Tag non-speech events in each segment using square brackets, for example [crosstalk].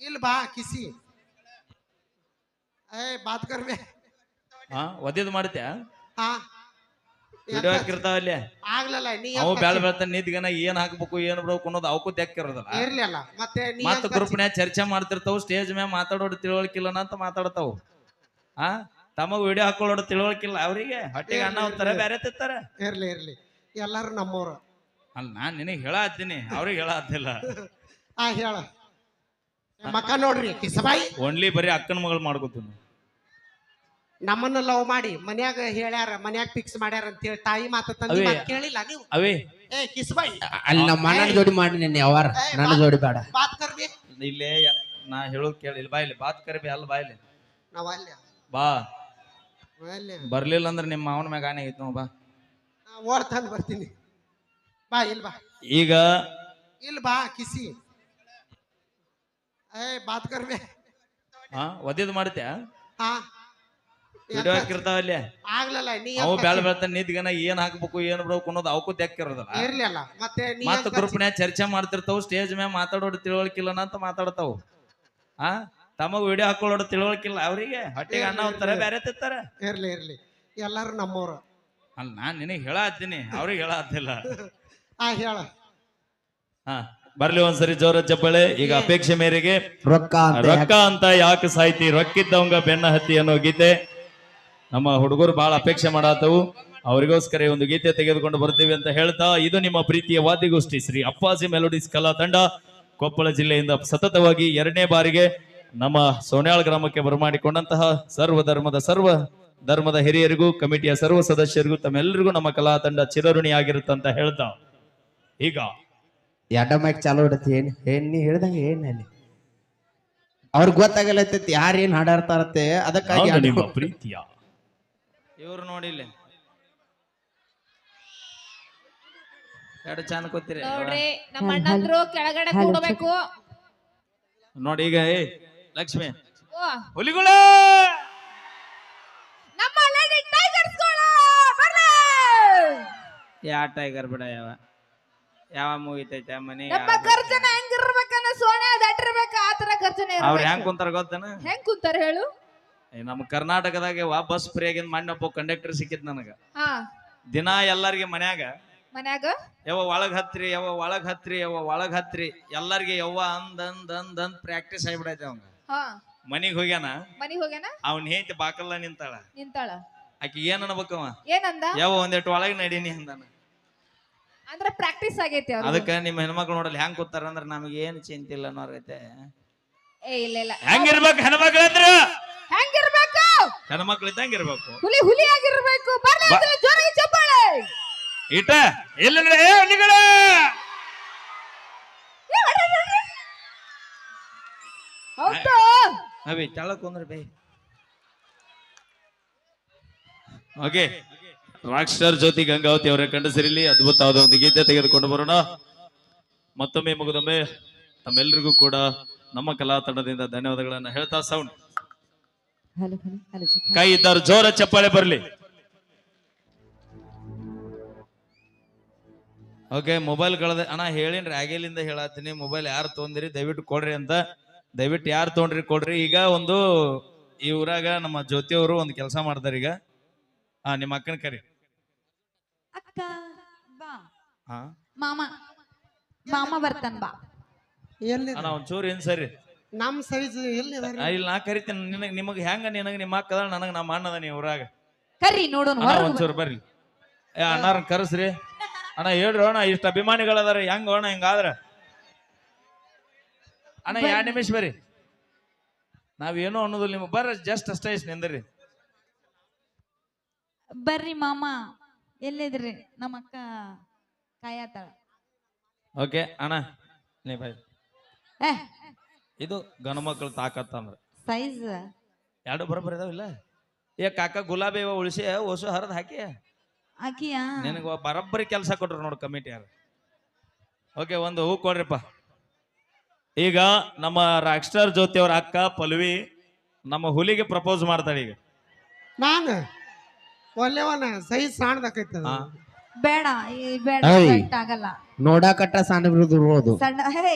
ಇಲ್ಲಿ ಬಾ ಕಿಸಿ. ಏ ಬಾತ್ ಕರ್ಮೆ ಹಾ ಒದ್ದೇದ್ ಮಾಡ್ತ್ಯಾ? ಹಾ. ವಿಡಿಯೋ ಹಾಕಿರ್ತಾವ ಅಲ್ಲಿ? ಆಗ್ಲಲ್ಲ ನೀ ಅವು ಬ್ಯಾಳ ಬೆಳ್ತಾನೆ ನಿದ್ಗನ ಏನ್ ಹಾಕ್ಬೇಕು ಏನ್ ಬಿಡ್ಬೇಕು ಅನ್ನೋದು ಅವಕ್ಕೂ ತೆಕ್ಕಿರೋದಲ್ಲ. ಇರ್ಲಿಲ್ಲ ಮತ್ತೆ ನೀ ಮತ್ತ ಗ್ರೂಪ್ನ್ಯಾಗ ಚರ್ಚೆ ಮಾಡ್ತಿರ್ತಾವು ಸ್ಟೇಜ್ ಮ್ಯಾಗ ಮಾತಾಡೋಡು ತಿಳುವಳಿಕಿಲ್ಲ ಅಂತ ಮಾತಾಡ್ತಾವು. ಆ ತಮಗ ವಿಡಿಯೋ ಹಾಕೊಳ್ಳೋಡು ತಿಳುವಳಿಕಿಲ್ಲ ಅವ್ರಿಗೆ ಹೊಟ್ಟೆಗೆ ಅನ್ನ ತರ ಬೇರೆ ತಿಂತಾರ. ಇರ್ಲಿ ಇರ್ಲಿ. ಎಲ್ಲಾರು ನಮ್ಮವ್ರು. ಅಲ್ಲ ನಾನ್ ನಿನಗ್ ಹೇಳತ್ತೀನಿ ಅವ್ರಿಗೆ ಹೇಳತ್ತಿಲ್ಲ ಆ [laughs] ಹೇಳ. ಮಕ್ಕ ನೋಡ್ರಿ ಕಿಸಬಾಯಿ. ಓನ್ಲಿ ಬರೀ ಅಕ್ಕನ ಮಗಳು ಮಾಡ್ಕೋತೀನಿ. ನಮ್ಮನ್ನ ಲವ್ ಮಾಡಿ ಮನ್ಯಾಗ ಹೇಳ್ಯಾರ ಮನ್ಯಾಗ ಫಿಕ್ಸ್ ಮಾಡ್ಯಾರ ಅಂತ ಹೇಳಿ ತಾಯಿ ಮಾತ ತಂದಿ. ಮಾತ್ ಕೇಳಿಲ್ಲ ನೀವು? ಅವೇ. ಏ ಕಿಸಬಾಯಿ. ಅಲ್ಲಿ ನಮ್ಮ ಅಣ್ಣನ ಜೋಡಿ ಮಾಡಿ ನಿನ್ನೆ ಯಾವಾರ. ನನ್ನ ಜೋಡಿ ಬೇಡ. ಬಾತ್ ಕರ್ಬಿ ಇಲ್ಲೇ ನಾ ಹೇಳೋದ್ ಕೇಳಿ ಇಲ್ಲಿ ಬಾ ಇಲ್ಲಿ ಬಾತ್ ಕರ್ಬಿ ಅಲ್ಲ ಬಾ ಇಲ್ಲಿ. ನಾವ್ ಅಲ್ಲಿ. ಬಾ. ಬರ್ಲಿಲ್ಲ ಅಂದ್ರೆ ನಿಮ್ಮ ಮಾವನ ಮ್ಯಾಗ ಆನೆ ಐತ್ ನೋಡ್ ಬಾ. ಓಡ್ತಾನೆ ಬರ್ತೀನಿ. ಬಾ ಇಲ್ಲ ಬಾ. ಈಗ ಇಲ್ಲ ಬಾ ಕಿಸಿ. ಏ ಬಾತ್ ಕರ್ಬಿ ಹಾ ಮಾಡ್ತ್ಯಾ? ಹಾ. ವಿಡಿಯೋ ಆಗ್ಲಲ್ಲ ನೀ ಅವು ಬೆಳ್ತಾನ ನಿಂತ್ಗನ ಏನ್ ಹಾಕ್ಬೇಕು ಏನ್ ಬಿಡ್ಬೇಕು ಅನ್ನೋದು ಅವಕ್ಕೂ ತೆಕ್ಕಿರೋದಲ್ಲ ಇರ್ಲಿಲ್ಲ ಮತ್ತೆ ಮತ್ತ ಗ್ರೂಪ್ನ್ಯಾಗ ಚರ್ಚೆ ಮಾಡ್ತಿರ್ತಾವ ಸ್ಟೇಜ್ ಮ್ಯಾಗ ಮಾತಾಡೋಡು ತಿಳುವಳಿಕಿಲ್ಲ ಅಂತ ಮಾತಾಡ್ತಾವ. ಆ ತಮಗ್ ವಿಡಿಯೋ ಹಾಕೊಳ್ಳೋದು ತಿಳುವಳಿಕಿಲ್ಲ ಅವ್ರಿಗೆ ಹೊಟ್ಟೆಗೆ ಅನ್ನ ಹೋಗ್ತಾರೆ ಬೇರೆ ತಿಂತಾರ. ಇರ್ಲಿ ಇರ್ಲಿ. ಎಲ್ಲಾರು ನಮ್ಮವ್ರು. ಅಲ್ಲ ನಾನ್ ನಿನಗ್ ಹೇಳತ್ತೀನಿ ಅವ್ರಿಗೆ ಹೇಳತ್ತಿಲ್ಲ [laughs] ಆ ಹೇಳ. ಹಾ. ಬರ್ಲಿ ಒಂದ್ಸರಿ ಜೋರ ಚಪ್ಪಳೆ. ಈಗ ಅಪೇಕ್ಷೆ ಮೇರೆಗೆ. ರೊಕ್ಕ ಅಂತ ರೊಕ್ಕ ಅಂತ ಯಾಕೆ ಸಾಯ್ತಿ? ರೊಕ್ಕಿದ್ದವಂಗ ಬೆನ್ನ ಹತ್ತಿ ಅನ್ನೋ ಗೀತೆ. ನಮ್ಮ ಹುಡುಗರು ಬಹಳ ಅಪೇಕ್ಷೆ ಮಾಡಾತವು. ಅವರಿಗೋಸ್ಕರ ಒಂದು ಗೀತೆ ತೆಗೆದುಕೊಂಡು ಬರ್ತೀವಿ ಅಂತ ಹೇಳ್ತಾ ಇದು ನಿಮ್ಮ ಪ್ರೀತಿಯ ವಾದ್ಯಗೋಷ್ಠಿ. ಶ್ರೀ ಅಪ್ಪಾಜಿ ಮೆಲೋಡಿಸ್ ಕಲಾ ತಂಡ ಕೊಪ್ಪಳ ಜಿಲ್ಲೆಯಿಂದ ಸತತವಾಗಿ ಎರಡನೇ ಬಾರಿಗೆ ನಮ್ಮ ಸೋನ್ಯಾಳ್ ಗ್ರಾಮಕ್ಕೆ ಬರಮಾಡಿಕೊಂಡಂತಹ ಸರ್ವ ಧರ್ಮದ ಸರ್ವ ಧರ್ಮದ ಹಿರಿಯರಿಗೂ ಕಮಿಟಿಯ ಸರ್ವ ಸದಸ್ಯರಿಗೂ ತಮ್ಮೆಲ್ಲರಿಗೂ ನಮ್ಮ ಕಲಾ ತಂಡ ಚಿರಋಣಿ ಆಗಿರುತ್ತಂತ ಹೇಳ್ತಾ. ಈಗ ಎಡ್ಡ ಮೈಕ್ ಚಾಲು ಇಡತಿ ಏನ್? ಏನ್ ನೀ ಹೇಳ್ದಂಗೆ ಏನ್ ಅಲ್ಲಿ? ಅವ್ರಿಗೆ ಗೊತ್ತಾಗಲತ್ತೈತಿ ಯಾರು ಏನ್ ಹಾಡಾಡ್ತಾರತ್ತೆ ಅದಕ್ಕಾಗಿ ನಿಮ್ಮ ಪ್ರೀತಿಯ. ಇವ್ರು ನೋಡಿಲ್ಲ ಎರಡು ಚಂದ ಕೂತಿರಿ. ನೋಡ್ರಿ ನಮ್ಮ ಅಣ್ಣಂದ್ರು ಕೆಳಗಡೆ ಕೂಡಬೇಕು. ನೋಡಿ ಈಗ ಏ ಲಕ್ಷ್ಮಿ. ಓ. ಹುಲಿಗಳು! ನಮ್ಮ ಲೇಡಿ ಟೈಗರ್ಸ್ಗಳು ಬರ್ಲಿ! ಯಾ ಟೈಗರ್ ಬಿಡ ಯಾವ ಯಾವ ಮುಗಿತೈತೆ ಮನೆ ನಮ್ಮ ಖರ್ಚನ ಹೆಂಗಿರ್ಬೇಕನ್ನ ಸೋನೆ ದಟ್ಟಿರ್ಬೇಕ ತರ ಗರ್ಜನೆ ಅವ್ರ. ಹೆಂಗ್ ಕುಂತಾರ ಗೊತ್ತನ? ಹೆಂಗ್ ಕುಂತಾರ ಹೇಳು? ಏ, ನಮ್ಮ ಕರ್ನಾಟಕದಾಗ ವಾ ಬಸ್ ಫ್ರೀ ಆಗಿಂದ ಮಣ್ಣ ಒಬ್ಬ ಕಂಡಕ್ಟರ್ ಸಿಕ್ಕಿತ್ ನನಗ. ಹಾ. ದಿನಾ ಎಲ್ಲಾರ್ಗೆ ಮನ್ಯಾಗ. ಮನ್ಯಾಗ? ಯಾವ ಒಳಗ್ ಹತ್ರಿ ಯಾವ ಒಳಗ್ ಹತ್ರಿ ಯಾವ ಒಳಗ್ ಹತ್ರಿ ಎಲ್ಲಾರ್ಗೆ ಯವ್ವ ಅಂದ್ ಅಂದ್ ಅಂದ್ ಅಂದ್ ಪ್ರಾಕ್ಟೀಸ್ ಆಗಿಬಿಡೈತೆ ಅವಂಗ. ಹಾ. ಮನಿಗ್ ಹೋಗ್ಯಾನ? ಮನಿಗ್ ಹೋಗ್ಯಾನ? ಅವ್ನ ಹೇಂತಿ ಬಾಕಲ್ಲ ನಿಂತಾಳ. ನಿಂತಾಳ. ಆಕಿ ಏನ್ ಅನ್ಬೇಕವ ಏನಂದ? ಯಾವ ಒಂದೆಟ್ ಒಳಗ್ ನಡೀನಿ ಅಂದಾನ. ಅಂದ್ರ ಪ್ರಾಕ್ಟೀಸ್ ಆಗೈತಿ ಅದಕ್ಕೆ ಅದಕ್ಕ ನಿಮ್ಮ ಹೆಣ್ಮಕ್ಳು ನೋಡಲಿ ಹೆಂಗ್ ಕೂತಾರ ಅಂದ್ರೆ ನಮಗೆ ಏನು ಚಿಂತೆ ಇಲ್ಲ ಅನ್ನೋರೈತೆ ಏ ಇಲ್ಲ ಇಲ್ಲ. ಹೆಂಗಿರ್ಬೇಕು ಹೆಣ್ಮಕ್ಳು ಅಂದ್ರ? ಹೆಂಗಿರ್ಬೇಕು? ಹೆಣ್ಮಕ್ಳು ಇದ್ದಂಗ ಇರ್ಬೇಕು. ಹುಲಿ ಹುಲಿ ಆಗಿರ್ಬೇಕು. ಬರ್ಲಿ ಬಾ- ಅಂದ್ರೆ ಜೋರಾಗಿ ಚಪ್ಪಾಳೆ. ಇಟ ಇಲ್ಲ ಏ ಹುಲಿಗಳ ಹೌದು ಅವಿ ತೆಳಕ್ ಕುಂದ್ರ ಬೇ. Okay. Rock star Jyothi Gangavathi ಅವರ ಕಂಡಸಿರಲಿ ಅದ್ಭುತವಾದ ಒಂದು ಗೀತೆ ತೆಗೆದುಕೊಂಡು ಬರೋಣ. ಮತ್ತೊಮ್ಮೆ ಮುಗಿದೊಮ್ಮೆ ತಮ್ಮೆಲ್ಲರಿಗೂ ಕೂಡ ನಮ್ಮ ಕಲಾ ತಂಡದಿಂದ ಧನ್ಯವಾದಗಳನ್ನ ಹೇಳ್ತಾ ಸೌಂಡ್ ಕೈ ಇದ್ದಾರೆ ಜೋರ ಚಪ್ಪಾಳೆ ಬರಲಿ. ಓಕೆ ಮೊಬೈಲ್ ಕಳೆದ ಅಣ್ಣ ಹೇಳಿನ್ರಿ ಆಗೇಲಿಂದ ಹೇಳತ್ತೀನಿ. ಮೊಬೈಲ್ ಯಾರು ತೊಗೊಂದಿರಿ ದಯವಿಟ್ಟು ಕೊಡ್ರಿ ಅಂತ. ದಯವಿಟ್ಟು ಯಾರು ತೊಗೊಂಡ್ರಿ ಕೊಡ್ರಿ. ಈಗ ಒಂದು ಈ ಊರಾಗ ನಮ್ಮ ಜ್ಯೋತಿ ಅವರು ಒಂದು ಕೆಲಸ ಮಾಡ್ತಾರೆ ಈಗ. ಹಾ ನಿಮ್ಮ ಅಕ್ಕನ ಕರಿ. ಅಕ್ಕ ಬಾ. ಹಾ ಮಾಮ ಮಾಮ ಬರ್ತಾನ ಬಾ. ಎಲ್ಲಿ ಅಣ್ಣ ಒಂಚೂರು ಏನ್ ಸರಿ. ನಮ್ ಸೈಜ್ ಎಲ್ಲಿ ಆ, ಇಲ್ಲಿ ನಾ ಕರಿತೀನಿ. ನಿನಗೆ ನಿಮಗೆ ಹೆಂಗ ನಿನಗೆ ನಿಮ್ಮ ಅಕ್ಕ ಅದಾಳ ನನಗೆ ನಮ್ಮ ಅಣ್ಣದ ನೀವು ಊರಾಗ. ಕರಿ ನೋಡೋಣ ಅಣ್ಣ ಒಂಚೂರು ಬರ್ರಿ. ಏ ಅಣ್ಣಾರನ್ ಕರೆಸ್ರಿ. ಅಣ್ಣ ಹೇಳ್ರಿ ಅಣ್ಣ ಇಷ್ಟ ಅಭಿಮಾನಿಗಳದಾರ ಹೆಂಗ ಅಣ್ಣ ಹಿಂಗಾದ್ರ ಅಣ್ಣ ಎರಡು ನಿಮಿಷ ಬರ್ರಿ. ನಾವೇನು ಅನ್ನೋದಿಲ್ಲ ನಿಮ್ಗೆ. ಬರ್ರಿ ಜಸ್ಟ್ ಅಷ್ಟೇ ಇಷ್ಟು ನಿಂದ್ರಿ. ಬರ್ರಿ ಮಾಮ ಎಲ್ಲಿದ್ರಿ? ನಮ್ಮ ಅಕ್ಕ ಕಾಯತಾಳ. ಓಕೆ ಅಣ್ಣ ನೀ ಬಾಯ್ ಏ ಇದು ಗಂಡು ಮಕ್ಕಳು ತಾಕತ್ತ ಅಂದ್ರ. ಸೈಜ್. ಎರಡು ಬರೋಬ್ಬರ ಇದಾವಿಲ್ಲ ಏ ಕಾಕ ಗುಲಾಬಿ ಹೂವ ಉಳಿಸಿ ಹೊಸು ಹರಿದ್ ಹಾಕಿ. ಆಕಿಯಾ ನಿನಗೆ ಬರೋಬ್ಬರಿ ಕೆಲಸ ಕೊಟ್ರು ನೋಡಿ ಕಮಿಟಿ ಯಾರು. ಓಕೆ ಒಂದು ಹೂ ಕೊಡ್ರಿಪ್ಪ. ಈಗ ನಮ್ಮ ರಾಕ್ಸ್ಟರ್ ಜ್ಯೋತಿ ಅವ್ರ ಅಕ್ಕ ಪಲ್ವಿ ನಮ್ಮ ಹುಲಿಗೆ ಪ್ರಪೋಸ್ ಮಾಡ್ತಾಳೆ ಈಗ. ನಾನು? ಒಲ್ಲೆವನ ಸೈ ಸಾಣ್ದಾಕೈತದ. ಬೇಡ ಈ ಬೇಡ ಏಯ್. ಆಗಲ್ಲ ನೋಡಾಕಟ್ಟ ಸಣ್ಣ ಬಿರುದು ಸಣ್ಣ ಹೇ.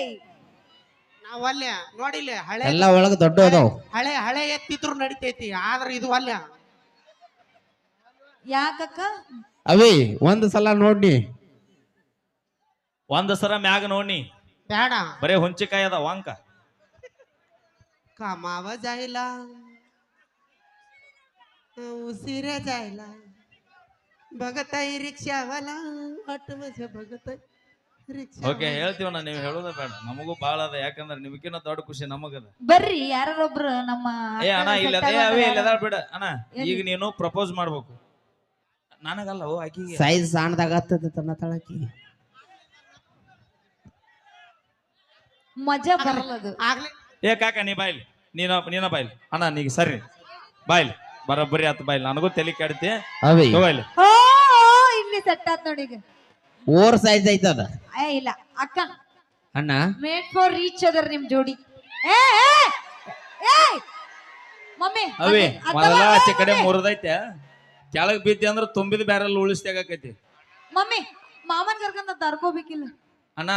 ನಾವ್ ಒಲ್ಲೆ ನೋಡಿಲ್ಲ ಹಳೆ ಎಲ್ಲ ಒಳಗ ದೊಡ್ಡ ಅದಾವ ಹಳೆ ಹಳೆ ಎತ್ತಿದ್ರು ನಡಿತೈತಿ ಆದ್ರೆ ಇದು ಒಲ್ಲೆ ಯಾಕಕ್ಕ? ಅವೇ ಒಂದ್ ಸಲ ನೋಡಿ ಒಂದ ಸರ ಮ್ಯಾಗ ನೋಡಿ ಬೇಡ. ಬರೇ ಹುಂಚಿಕಾಯಿ ಅದ ವಾಂಕ ಕಮಾವ ಜಾಯಿಲ್ಲ उशिरा जायला बघत आहे रिक्षावाला वाट माझ्या बघत आहे रिक्षा ಓಕೆ ಹೇಳ್ತೀವಣ್ಣ ನೀವು ಹೇಳೋದ ಬೇಡ ನಮಗೂ ಬಾಳ ಅದ ಯಾಕಂದ್ರೆ ನಿಮ್ಕಿನ್ನ ದೊಡ್ಡ ಖುಷಿ ನಮಗದ ಬರ್ರಿ ಯಾರೊಬ್ರು ನಮ್ಮ ಏ ಅಣ್ಣ ಅಕ್ಕನ ಇಲ್ಲ set ಏ ಅವೇ ಆಗೋದಾರ. ಇಲ್ಲ ಬಿಡ ಅಣ್ಣ ಎಲ್ಲಿ? ಈಗ ನೀನು ಪ್ರಪೋಸ್ ಮಾಡ್ಬೇಕು ನನಗಲ್ಲ ಓ ಆಕಿಗೆ ಸೈಜ್ ಸಣ್ಣದಾಗ ಆಗ್ತದ ತನ್ನ ತಳಕಿ ಮಜಾ ಬರಲ್ಲದು ಆಗ್ಲಿ ಏ ಕಾಕ ನೀ ಬಾಯ್ಲಿ ನೀನ ನೀನ ಬಾಯ್ಲಿ ಅಣ್ಣ ನೀಗ ಸರಿ ಬಾಯ್ಲಿ ಬರೋಬ್ಬರಿ ಆತ ಬಾಯ್ಲಿ ನನಗೂ ತಲೆ ಕೆಡ್ತಿ. ಅವಿ. ತಗೋಯ್ಲಿ ಓ ಇಲ್ಲಿ ಸೆಟ್ ಆತ್ ನೋಡಿ ಈಗ. ಓವರ್ ಸೈಜ್ ಐತದ ಏ ಇಲ್ಲ. ಅಕ್ಕ. ಅಣ್ಣ. ಮೇಡ್ ಫಾರ್ ರೀಚ್ ಅದರ್ ನಿಮ್ ಜೋಡಿ. ಏ ಏ, ಏ. ಮಮ್ಮಿ ಅವೇ ಮೊದಲ ಆಚೆ ಕಡೆ ಮುರಿದೈತೆ ಕೆಳಗ್ ಬಿದ್ದೆ ಅಂದ್ರೆ ತುಂಬಿದ ಬ್ಯಾರಲ್ ಉಳಿಸ್ದಾಗೈತಿ ಮಮ್ಮಿ ಮಾಮನ್ ಕರ್ಕೊಂಡ ತರ್ಕೋಬೇಕಿಲ್ಲ. ಅಣ್ಣ.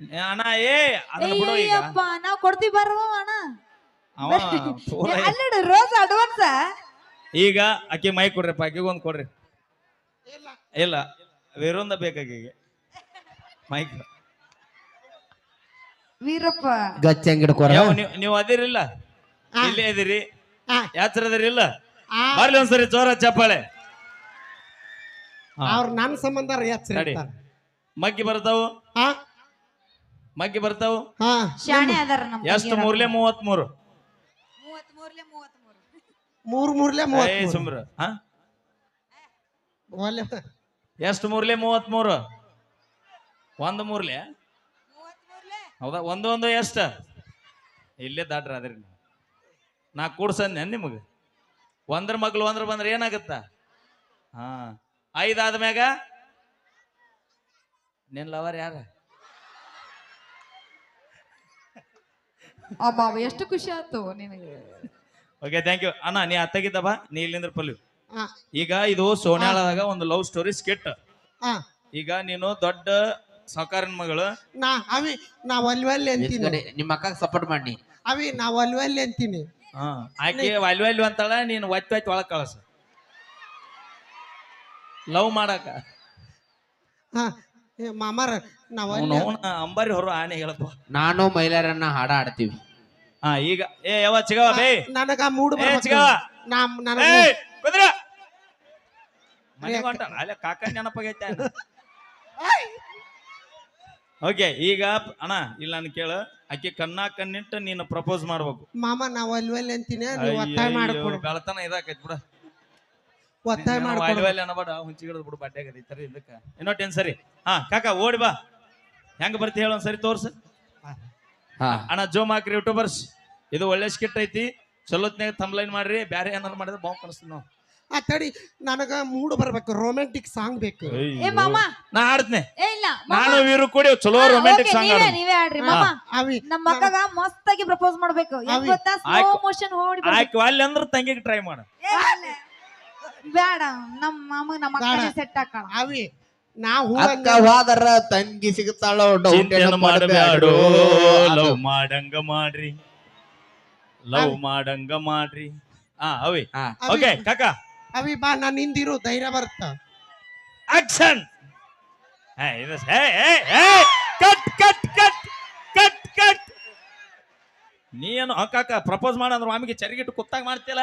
ಏ ಅಣ್ಣ ಏ ಅದನ್ನ ಬಿಡು ಈಗ. ಅಯ್ಯಪ್ಪ ನಾವ್ ಕೊಡ್ತೀವಿ ಬರೋ ಅಣ್ಣ. ಅವ ಪೂರ ಅಲ್ಲಡ ರೋಸ್ ಅಡ್ವಾನ್ಸ್? ಈಗ ಆಕಿ ಮೈ ಕೊಡ್ರಿಪ್ಪ ಆಕಿಗೆ ಒಂದ್ ಕೊಡ್ರಿ. ಇಲ್ಲ ಇಲ್ಲ ಬೇಕಾಗಿ ಮೈಕ್ ವೀರಪ್ಪ. ಗಚ್ಚ ಹೆಂಗ್ ಹಿಡ್ಕೊರ ಯಾವ ನೀವ್- ನೀವು ಅದಿರಿಲ್ಲ? ಆ. ಇಲ್ಲೇ ಅದಿರಿ? ಆ. ಯಾತ್ರ ಅದಿರಿಲ್ಲ ಆ, ಬರ್ಲಿ ಒಂದ್ಸರಿ ಜೋರ ಚಪ್ಪಾಳೆ. ಹಾ. ಅವ್ರ ನನ್ ಸಂಬಂಧ ಎಚ್ಚರ ತಡಿ. ಮಗ್ಗಿ ಬರ್ತಾವು? ಹಾ ಮಗ್ಗಿ ಬರ್ತಾವು? ಹಾ. ಶಾಣೆ ಅದಾರ ಎಷ್ಟು ಮೂರ್ಲೆ ಮೂವತ್ ಮೂರು ಮೂವತ್ತ್ ಮೂರ್ಲೆ ಮೂವತ್ತ್ ಮೂರು ಮೂರ್ ಮೂರ್ಲೆ ಏ ಮೂವತ್ತ್ ಸುಮ್ರ. ಹಾ? ಎಷ್ಟು ಮೂರ್ಲೆ ಮೂವತ್ ಮೂರು ಒಂದ್ ಮೂರ್ಲೆ? ಹೌದಾ? ಒಂದು ಒಂದು ಎಷ್ಟ? ಇಲ್ಲೇ ದಾಟ್ರ ಅದ್ರಿ ನೀವು. ನಾ ಕೂಡ್ಸಂದೆ ನಿಮಗೆ? ಒಂದ್ರ ಮಗ್ಳು ಒಂದ್ರ ಬಂದ್ರೆ ಏನಾಗತ್ತ? ಹಾ. ಐದಾದ ಮ್ಯಾಗ ನಿನ್ ಲವರ್ ಯಾರ? ಅಬ್ಬಾ ಎಷ್ಟು ಖುಷಿ ಆಯ್ತು ನಿನಗೆ. ಓಕೆ ಥ್ಯಾಂಕ್ ಯು ಅಣ್ಣ ನೀ ಅತ್ತಗಿದ್ದ ಬಾ ನೀ ಇಲ್ಲಿಂದ್ರ ಪಲ್ಲು ಹಾ ಈಗ ಇದು ಸೋನ್ಯಾಳದಾಗ ಒಂದು ಲವ್ ಸ್ಟೋರಿ ಸ್ಕಿಟ್ ಹಾ ಈಗ ನೀನು ದೊಡ್ಡ ಸಹಕಾರಿನ ಮಗಳು. ನಾ ಅವಿ ನಾ ಒಲ್ವಲ್ಲಿ ಅಂತೀನಿ. ನಿಮ್ಮ ಅಕ್ಕ ಸಪೋರ್ಟ್ ಮಾಡಿ ಅವಿ ನಾ ಒಲ್ವಲ್ಲಿ ಅಂತೀನಿ. ಹಾ ಆಕೆ ವಾಲ್ಯೂ ವಾಲ್ಯೂ ಅಂತಾಳ ನೀನು ಒತ್ತಿ ಒತ್ತಿ ಒಳಗ್ ಕಳಸ. ಲವ್ ಮಾಡಾಕ. ಹಾ ಏ ಮಾಮಾರ ನಾ ಒಲ್ಲೆ ಅವ್ನ ಅಂಬಾರಿ ಹೊರ ಆನೆ ಹೇಳಪ್ಪ ನಾನು ಮೈಲಾರನ್ನ ಹಾಡ ಆಡ್ತೀವಿ. ಹಾ ಈಗ ಏ ಯಾವ ಚಿಗವ ಬೇ ನನಗ ಮೂಡ್ ಏ, ಚಿಗವ. ನಾ ನನಗ ಏ ಕುದ್ರ. ಮನೆಗೆ ಅಲ್ಲ ಕಾಕ ನೆನಪಾಗೈತೆ ಓಕೆ ಈಗ ಅಣ್ಣ ಇಲ್ಲ ನಾನು ಕೇಳು. ಆಕೆ ಕನ್ನ ಕಣ್ಣಿಟ್ಟು ನೀನು ಪ್ರಪೋಸ್ ಮಾಡ್ಬೇಕು. ಮಾಮ ನಾ ಅಲ್ವಲ್ಲಿ ಅಂತೀನಿ ನೀವು ಒತ್ತಾಯ ಮಾಡ್ಕೊಡು. ಬೆಳತನ ಇದಾಕೈತಿ ಬಿಡ. ಒತ್ತಾಯ ಮಾಡ್ಕೊಡು. ಅಲ್ವಲ್ಲಿ ಅನ್ನಬೇಡ ಹುಂಚಿಗಿಡದ್ ಬಿಡು ಬಡ್ಡೆ ಆಗೈತಿ ಇದಕ್ಕ. ಇನ್ನೊಟ್ಟು ಟೆನ್ ಸರಿ. ಹಾ ಕಾಕ ಓಡಿ ಬಾ. ಹೆಂಗ್ ಬರ್ತಿ ಹೇಳ ಒಂದ್ಸರಿ ತೋರ್ಸು. ಹಾ. ಅಣ್ಣ ಜೋಮ್ ಹಾಕ್ರಿ ಯೂಟ್ಯೂಬರ್ಸ್ ಇದು ಒಳ್ಳೆ ಸ್ಕಿಟ್ ಐತಿ. ಚಲೋತ್ನಾಗ ಥಂಬ್ಲೈನ್ ಮಾಡ್ರಿ ಬ್ಯಾರೆ ಏನಾರು ಮಾಡಿದ್ರೆ ಬಾಂಬ್ ಕಳಿಸ್ತೀನಿ ನಾವು ಆ ತಡಿ ನನಗ ಮೂಡ್ ಬರ್ಬೇಕು ರೊಮ್ಯಾಂಟಿಕ್ ಸಾಂಗ್ ಬೇಕು. ಏ ಮಾಮ. ನಾ ಆಡ್ತೇನೆ ಏ ಇಲ್ಲ ಮಾಮ. ನಾನು ವೀರು ಕೂಡಿ ಚಲೋ ಹಾ, ರೊಮ್ಯಾಂಟಿಕ್ ಸಾಂಗ್ ನೀವೇ ಆಡ ನೀವೇ ಆಡ್ರಿ ಮಾಮ. ಅವಿ ನಮ್ಮ ಮಕ್ಕಗ ಮಸ್ತ್ ಆಗಿ ಪ್ರಪೋಸ್ ಮಾಡ್ಬೇಕು. ಹೆಂಗ್ ಅವಿ, ಗೊತ್ತಾ? ಸ್ಲೋ ಆಯ್ತು. ಮೋಷನ್ ಓಡಿ ಆಯ್ಕೆ ಅಲ್ಲಿ ಅಂದ್ರೆ ತಂಗಿಗೆ ಟ್ರೈ ಮಾಡ. ಬೇಡ ನಮ್ಮ ಮಾಮ ನಮ್ಮ ಅಕ್ಕ ಬೇಡ. ಸೆಟ್ ಹಾಕೋಣ. ಅವಿ ನಾ ಹೂ ಅಕ್ಕ ಹೋದರ ತಂಗಿ ಸಿಗುತ್ತಾಳೋ ಡೌಟ್ ಚಿಂತೆನ ಮಾಡಬ್ಯಾಡು ಲವ್ ಮಾಡಂಗ ಮಾಡ್ರಿ. ಲವ್ ಮಾಡಂಗ ಮಾಡ್ರಿ. ಹಾ ಅವಿ. ಹಾ. ಓಕೆ ಕಾಕ. ಅವಿ ಬಾ ನಾನು ನಿಂದಿರು ಧೈರ್ಯ ಬರ್ತ. Action cut cut cut cut cut ನೀ ಏನು ಕಾಕ ಪ್ರಪೋಸ್ ಮಾಡಂದ್ರ ಮಾಮಿಗೆ ಚರಿಗಿಟ್ಟು ಕುತ್ತಾಗ ಮಾಡ್ತಿಲ್ಲ